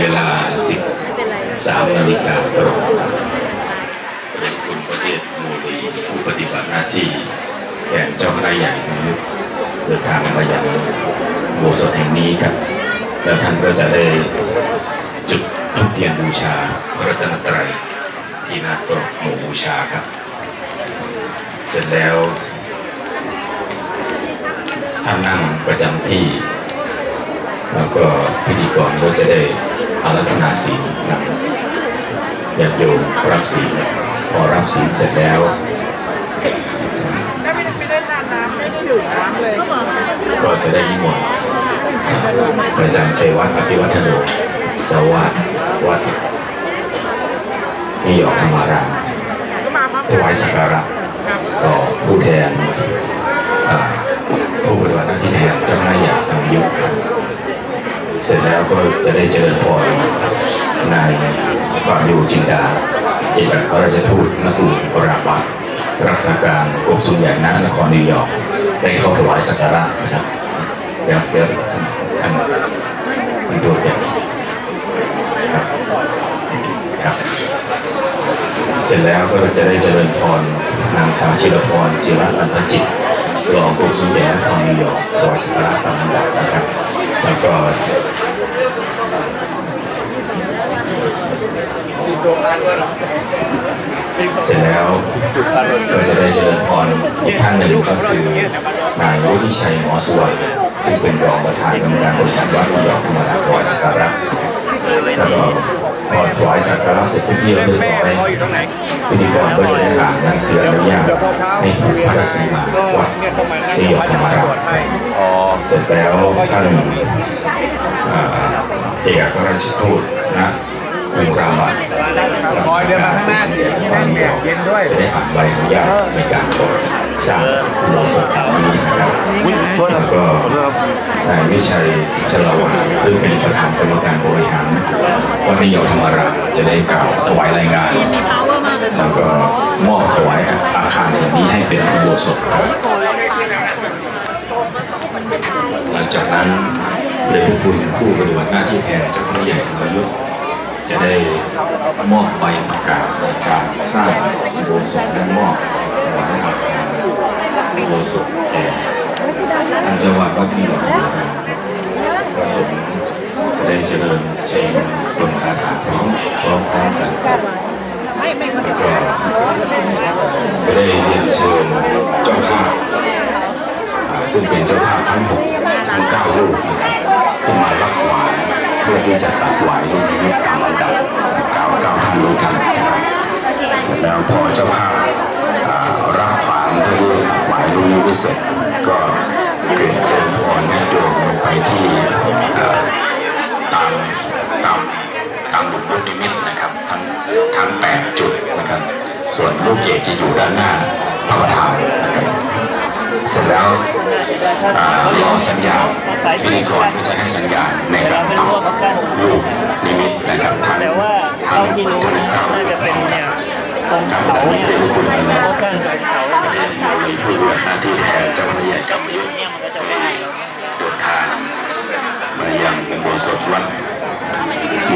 เวลา 13นาฬิกาตรงเป็นคุณประเทศโมดีผู้ปฏิบัติหน้าที่แทนเจ้าคณะใหญ่ของยุคเดินทางมายังโบสถ์แห่งนี้ครับ แล้วท่านก็จะได้จุดทุกเทียนบูชาพระรัตนตรัยที่หน้าโต๊ะหมู่บูชาครับ เสร็จแล้วท่านนั่งประจำที่ แล้วก็พิธีกรก็จะได้อารัธนาศีลนำญาติโยมรับศีลพอรับศีลเสร็จแล้วถ้าไม่ได้ไปเล่นน้ำไม่ได้ดื่มน้ำเลยก็จะได้นิมนต์พระอาจารย์ชัยวัฒน์อภิวัฒโนเจ้าวาดวัดนิยมธรรมารามถวายสักการะค จะได้เจริญพรนายความอยู่จินดาเอกอัครราชทูตนกูลปราบัตรักษาการกรมสุนใหญ่ณนครนิวยอร์กได้เข้าถวายสักการะนะครับเดี๋ยวเดี๋ยวท่านท่านดูเดี๋ยวครับครับ เสร็จแล้วก็จะได้เจริญพรนางสาวชิรพรจิรัตน์อันตจิตรองกรมสุนแดนครนิวยอร์กถวายสักการะตามลำดับนะครับ แล้วก็ เสร็จแล้วก็จะได้เจริญพรอีกท่านหนึ่งก็คือนายวุฒิชัยหมอสวัสดิ์ซึ่งเป็นรองประธานกรรมการบริหารวัดนิวยอร์กธรรมดาถวายสักการะแล้วก็พอถวายสักการะเสร็จที่เรียบร้อยพิธีกรก็จะได้อ่านหนังสืออนุญาตให้ผูกพระศรีมาวัดนิยมธรรมราเสร็จแล้วท่านเอกราชทูตนะ กรุงรามัดคอยเดินมาข้างหน้านี่ที่นั่งเนี่ยเย็นด้วยจะได้อ่านใบอนุญาตในการก่อสร้างอุโบสถแห่งนี้นะครับแล้วก็นายวิชัยชลวาซึ่งเป็นประธานกรรมการบริหารวัดนิยมธรรมราชจะได้กล่าวถวายรายงานแล้วก็มอบถวายอาคารแห่งนี้ให้เป็นอุโบสถครับหลังจากนั้นเดชพระคุณผู้ปฏิบัติหน้าที่แทนเจ้าพระใหญ่ของยุทธ จะได้มอบใบประกาศในการสร้างอุโบสถและมอบถวายอาคารอุโบสถแก่ท่านเจ้าวาดวัดนี้ประสงค์ได้เจริญเชิงบนคาถาพร้อมพร้อมๆกันไม่ไม่เขาแล้วก็ได้เรียนเชิญเจ้าภาพซึ่งเป็นเจ้าภาพทั้งหกทั้งเก้ารูปนะครับที่มารับหวานเพื่อที่จะตัดหวายลูกนิมิตตาม เสร็จแล้วพอเจ้าภาพารับขวานเพื่อที่จะตัดหวายลูกนิมิตเสร็จก็จึงเจริญพรให้โยมไปที่ตามตามตามบุญลูกนิมิตนะครับทั้งทั้งแปดจุดนะครับ ส่วนลูกเอกที่อยู่ด้านหน้าพระประธานนะครับเสร็จแล้วรอสัญญาณพิธีกรก็จะให้สัญญาณ ยัง